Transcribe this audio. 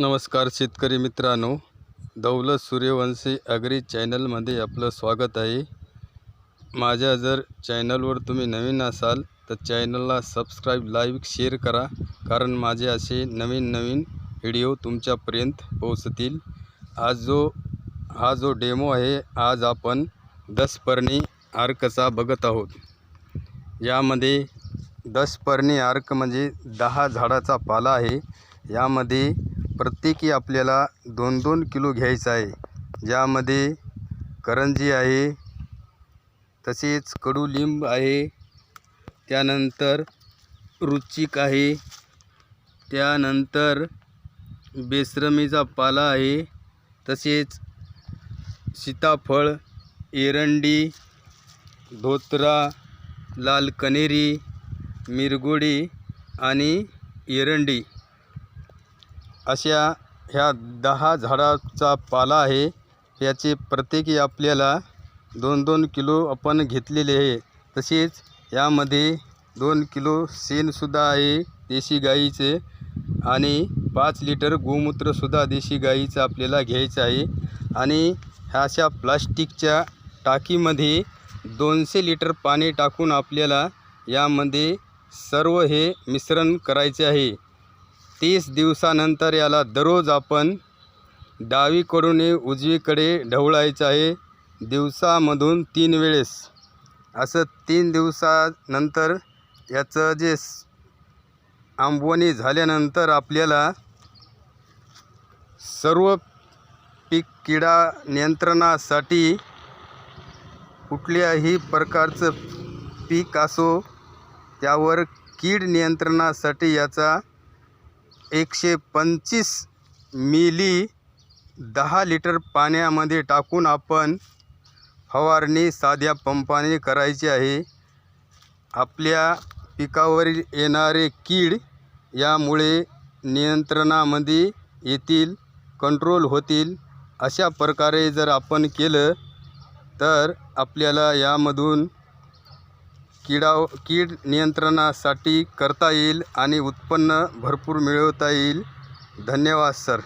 नमस्कार शेतकरी मित्रांनो. दौलत सूर्यवंशी अग्री चॅनलमध्ये आपलं स्वागत आहे. माझ्या जर चॅनलवर तुम्ही नवीन असाल तर चॅनलला सबस्क्राईब लाईक शेअर करा. कारण माझे असे नवीन नवीन व्हिडिओ तुमच्यापर्यंत पोहोचतील. आज जो हा जो डेमो आहे आज आपण दसपर्णी आर्कचा बघत आहोत. यामध्ये दसपर्णी आर्क म्हणजे दहा झाडाचा पाला आहे. यामध्ये प्रत्येकी आपल्याला दोन दोन किलो घ्यायचं आहे. ज्यामध्ये करंजी आहे तसेच कडुलिंब आहे त्यानंतर रुचिक आहे त्यानंतर बेसरमीचा पाला आहे तसेच सीताफळ एरंडी धोत्रा लाल कनेरी मिरगुडी आणि एरंडी. अशा ह्या दहा झाडाचा पाला आहे. याचे प्रत्येकी आपल्याला दोन दोन किलो आपण घेतलेले आहे. तसेच यामध्ये दोन किलो शेणसुद्धा आहे देशी गाईचे. आणि पाच लिटर गोमूत्रसुद्धा देशी गाईचं आपल्याला घ्यायचं आहे. आणि ह्या अशा प्लास्टिकच्या टाकीमध्ये दोनशे लिटर पाणी टाकून आपल्याला यामध्ये सर्व हे मिश्रण करायचे आहे. तीस दिवसानंतर याला दररोज आपण डावीकडून उजवीकडे ढवळायचं आहे. दिवसामधून तीन वेळेस. असं तीन दिवसानंतर याचं जे आंबवणी झाल्यानंतर आपल्याला सर्व पीक किडा नियंत्रणासाठी कुठल्याही प्रकारचं पीक असो त्यावर कीड नियंत्रणासाठी याचा एकशे पंचवीस मिली दहा लिटर पाण्यामध्ये टाकून आपण फवारणी साध्या पंपाने करायची आहे. आपल्या पिकावरील येणारे कीड यामुळे नियंत्रणामध्ये येतील कंट्रोल होतील अशा प्रकारे जर आपण केलं तर आपल्याला यामधून किडा कीड नियंत्रणासाठी करता येईल आणि उत्पन्न भरपूर मिळवता येईल. धन्यवाद सर.